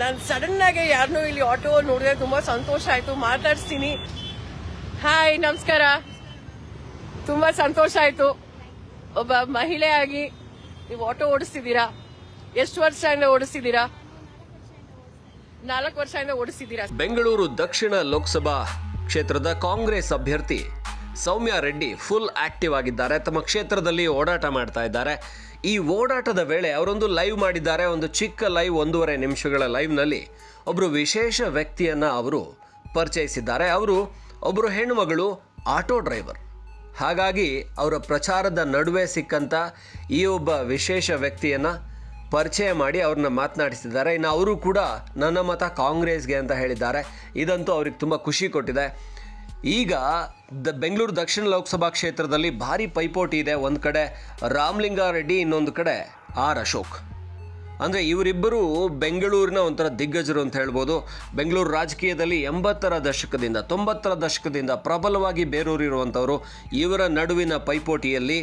ನಾನು ಸಡನ್ ಆಗಿ ಯಾರನ್ನೂ ಇಲ್ಲಿ ಆಟೋ ನೋಡಿದ್ರೆ ತುಂಬಾ ಸಂತೋಷ ಆಯ್ತು. ಮಾತಾಡ್ಸ್ತೀನಿ. ಹಾಯ್ ನಮಸ್ಕಾರ. ತುಂಬಾ ಸಂತೋಷ ಆಯ್ತು. ಒಬ್ಬ ಮಹಿಳೆಯಾಗಿ ನೀವು ಆಟೋ ಓಡಿಸ್ತಿದ್ದೀರಾ? ಎಷ್ಟು ವರ್ಷದಿಂದ ಓಡಿಸ್ತಿದ್ದೀರಾ? ನಾಲ್ಕು ವರ್ಷದಿಂದ ಓಡಿಸ್ತಿದ್ದೀರಾ? ಬೆಂಗಳೂರು ದಕ್ಷಿಣ ಲೋಕಸಭಾ ಕ್ಷೇತ್ರದ ಕಾಂಗ್ರೆಸ್ ಅಭ್ಯರ್ಥಿ ಸೌಮ್ಯ ರೆಡ್ಡಿ ಫುಲ್ ಆಕ್ಟಿವ್ ಆಗಿದ್ದಾರೆ. ತಮ್ಮ ಕ್ಷೇತ್ರದಲ್ಲಿ ಓಡಾಟ ಮಾಡ್ತಾ ಇದ್ದಾರೆ. ಈ ಓಡಾಟದ ವೇಳೆ ಅವರೊಂದು ಲೈವ್ ಮಾಡಿದ್ದಾರೆ. ಒಂದು ಚಿಕ್ಕ ಲೈವ್ ಒಂದೂವರೆ ನಿಮಿಷಗಳ ಲೈವ್ನಲ್ಲಿ ಒಬ್ಬರು ವಿಶೇಷ ವ್ಯಕ್ತಿಯನ್ನು ಅವರು ಪರಿಚಯಿಸಿದ್ದಾರೆ. ಅವರು ಒಬ್ಬರು ಹೆಣ್ಣುಮಗಳು, ಆಟೋ ಡ್ರೈವರ್. ಹಾಗಾಗಿ ಅವರ ಪ್ರಚಾರದ ನಡುವೆ ಸಿಕ್ಕಂಥ ಈ ಒಬ್ಬ ವಿಶೇಷ ವ್ಯಕ್ತಿಯನ್ನು ಪರಿಚಯ ಮಾಡಿ ಅವ್ರನ್ನ ಮಾತನಾಡಿಸಿದ್ದಾರೆ. ಇನ್ನು ಅವರು ಕೂಡ ನನ್ನ ಮತ ಕಾಂಗ್ರೆಸ್ಗೆ ಅಂತ ಹೇಳಿದ್ದಾರೆ. ಇದಂತೂ ಅವ್ರಿಗೆ ತುಂಬ ಖುಷಿ ಕೊಟ್ಟಿದೆ. ಈಗ ದ ಬೆಂಗಳೂರು ದಕ್ಷಿಣ ಲೋಕಸಭಾ ಕ್ಷೇತ್ರದಲ್ಲಿ ಭಾರಿ ಪೈಪೋಟಿ ಇದೆ. ಒಂದು ಕಡೆ ರಾಮಲಿಂಗಾರೆಡ್ಡಿ, ಇನ್ನೊಂದು ಕಡೆ ಆರ್ ಅಶೋಕ್. ಅಂದರೆ ಇವರಿಬ್ಬರು ಬೆಂಗಳೂರಿನ ಒಂಥರ ದಿಗ್ಗಜರು ಅಂತ ಹೇಳ್ಬೋದು. ಬೆಂಗಳೂರು ರಾಜಕೀಯದಲ್ಲಿ ಎಂಬತ್ತರ ದಶಕದಿಂದ, ತೊಂಬತ್ತರ ದಶಕದಿಂದ ಪ್ರಬಲವಾಗಿ ಬೇರೂರಿರುವಂಥವರು ಇವರ ನಡುವಿನ ಪೈಪೋಟಿಯಲ್ಲಿ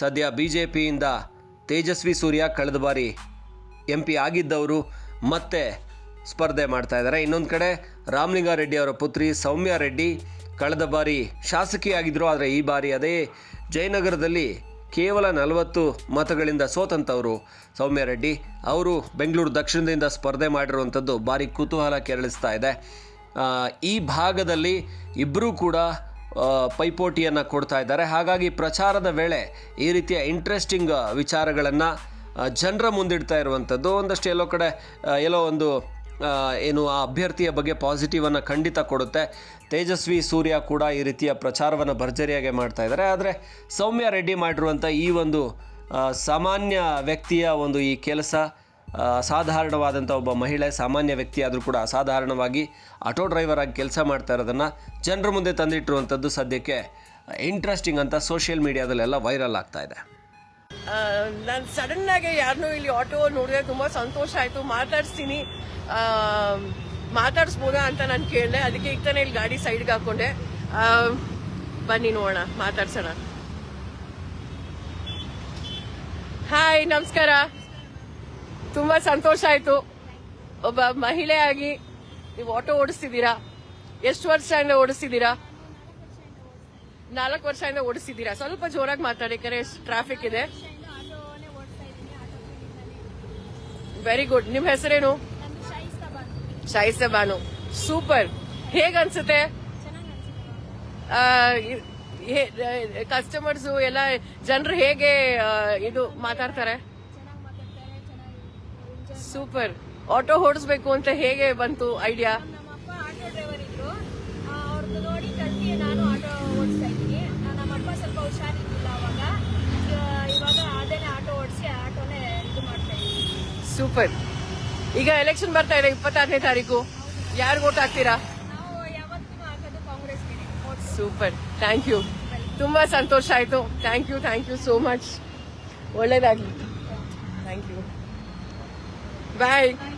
ಸದ್ಯ ಬಿ ಜೆ ಪಿಯಿಂದ ತೇಜಸ್ವಿ ಸೂರ್ಯ ಕಳೆದ ಬಾರಿ ಎಂ ಪಿ ಆಗಿದ್ದವರು ಮತ್ತೆ ಸ್ಪರ್ಧೆ ಮಾಡ್ತಾ ಇದ್ದಾರೆ. ಇನ್ನೊಂದು ಕಡೆ ರಾಮಲಿಂಗಾರೆಡ್ಡಿ ಅವರ ಪುತ್ರಿ ಸೌಮ್ಯ ರೆಡ್ಡಿ ಕಳೆದ ಬಾರಿ ಶಾಸಕಿಯಾಗಿದ್ದರು ಆದರೆ ಈ ಬಾರಿ ಅದೇ ಜಯನಗರದಲ್ಲಿ ಕೇವಲ ನಲವತ್ತು ಮತಗಳಿಂದ ಸೋತಂಥವರು ಸೌಮ್ಯ ರೆಡ್ಡಿ ಅವರು ಬೆಂಗಳೂರು ದಕ್ಷಿಣದಿಂದ ಸ್ಪರ್ಧೆ ಮಾಡಿರುವಂಥದ್ದು ಭಾರಿ ಕುತೂಹಲ ಕೆರಳಿಸ್ತಾ ಇದೆ. ಈ ಭಾಗದಲ್ಲಿ ಇಬ್ಬರೂ ಕೂಡ ಪೈಪೋಟಿಯನ್ನು ಕೊಡ್ತಾ ಇದ್ದಾರೆ. ಹಾಗಾಗಿ ಪ್ರಚಾರದ ವೇಳೆ ಈ ರೀತಿಯ ಇಂಟ್ರೆಸ್ಟಿಂಗ್ ವಿಚಾರಗಳನ್ನು ಜನರ ಮುಂದಿಡ್ತಾ ಇರುವಂಥದ್ದು. ಒಂದಷ್ಟು ಎಲ್ಲೋ ಕಡೆ ಎಲ್ಲೋ ಒಂದು ಏನು ಆ ಅಭ್ಯರ್ಥಿಯ ಬಗ್ಗೆ ಪಾಸಿಟಿವನ್ನು ಖಂಡಿತ ಕೊಡುತ್ತೆ. ತೇಜಸ್ವಿ ಸೂರ್ಯ ಕೂಡ ಈ ರೀತಿಯ ಪ್ರಚಾರವನ್ನು ಭರ್ಜರಿಯಾಗಿ ಮಾಡ್ತಾ ಇದ್ದಾರೆ. ಆದರೆ ಸೌಮ್ಯ ರೆಡ್ಡಿ ಮಾಡಿರುವಂಥ ಈ ಒಂದು ಸಾಮಾನ್ಯ ವ್ಯಕ್ತಿಯ ಒಂದು ಈ ಕೆಲಸ ಅಸಾಧಾರಣವಾದಂಥ ಒಬ್ಬ ಮಹಿಳೆ, ಸಾಮಾನ್ಯ ವ್ಯಕ್ತಿ ಆದರೂ ಕೂಡ ಅಸಾಧಾರಣವಾಗಿ ಆಟೋ ಡ್ರೈವರ್ ಆಗಿ ಕೆಲಸ ಮಾಡ್ತಾ ಇರೋದನ್ನು ಜನರ ಮುಂದೆ ತಂದಿಟ್ಟಿರುವಂಥದ್ದು ಸದ್ಯಕ್ಕೆ ಇಂಟ್ರೆಸ್ಟಿಂಗ್ ಅಂತ ಸೋಷಿಯಲ್ ಮೀಡಿಯಾದಲ್ಲೆಲ್ಲ ವೈರಲ್ ಆಗ್ತಾ ಇದೆ. ನಾನು ಸಡನ್ ಆಗಿ ಯಾರನ್ನೂ ಇಲ್ಲಿ ಆಟೋ ನೋಡಿದ್ರೆ ತುಂಬಾ ಸಂತೋಷ ಆಯ್ತು. ಮಾತಾಡಿಸ್ತೀನಿ. ಮಾತಾಡಿಸ್ಬೋದಾ ಅಂತ ನಾನು ಕೇಳಿದೆ. ಅದಕ್ಕೆ ಈಗ ತಾನೇ ಇಲ್ಲಿ ಗಾಡಿ ಸೈಡ್ಗೆ ಹಾಕೊಂಡೆ. ಬನ್ನಿ ನೋಡೋಣ, ಮಾತಾಡ್ಸೋಣ. ಹಾಯ್ ನಮಸ್ಕಾರ. ತುಂಬಾ ಸಂತೋಷ ಆಯ್ತು. ಒಬ್ಬ ಮಹಿಳೆಯಾಗಿ ನೀವು ಆಟೋ ಓಡಿಸ್ತಿದ್ದೀರಾ? ಎಷ್ಟು ವರ್ಷ ಓಡಿಸ್ತಿದ್ದೀರಾ? ನಾಲ್ಕು ವರ್ಷದಿಂದ ಓಡಿಸ್ತಿದ್ದೀರಾ ಸ್ವಲ್ಪ ಜೋರಾಗಿ ಮಾತಾಡಿ ಕರೆ ಟ್ರಾಫಿಕ್ ಇದೆ. ವೆರಿ ಗುಡ್ ನಿಮ್ ಹೆಸರೇನು? ನಂದು ಶಾಯಿಸ್ತಾ ಬಂದು ಶಾಯಿಸ್ತೆ ಬಾನು ಸೂಪರ್ ಹೇಗ ಅನ್ಸುತ್ತೆ ಕಸ್ಟಮರ್ಸ್ ಎಲ್ಲ, ಜನರು ಹೇಗೆ ಇದು ಮಾತಾಡ್ತಾರೆ? ಸೂಪರ್ ಆಟೋ ಓಡಿಸ್ಬೇಕು ಅಂತ ಹೇಗೆ ಬಂತು ಐಡಿಯಾ ಸೂಪರ್ ಈಗ ಎಲೆಕ್ಷನ್ ಬರ್ತಾ ಇದೆ ಇಪ್ಪತ್ತಾರನೇ ತಾರೀಕು ಯಾರು ಓಟ್ ಹಾಕ್ತೀರಾ ನಾವು ಯಾವತ್ತೂ ಹಾಕೋದು ಕಾಂಗ್ರೆಸ್ಗೆ ಓಟ್ ಸೂಪರ್ ಥ್ಯಾಂಕ್ ಯು ತುಂಬಾ ಸಂತೋಷ ಆಯ್ತು thank you thank you so much ಒಳ್ಳೇದಾಗ್ಲಿ ಥ್ಯಾಂಕ್ ಯು ಬಾಯ್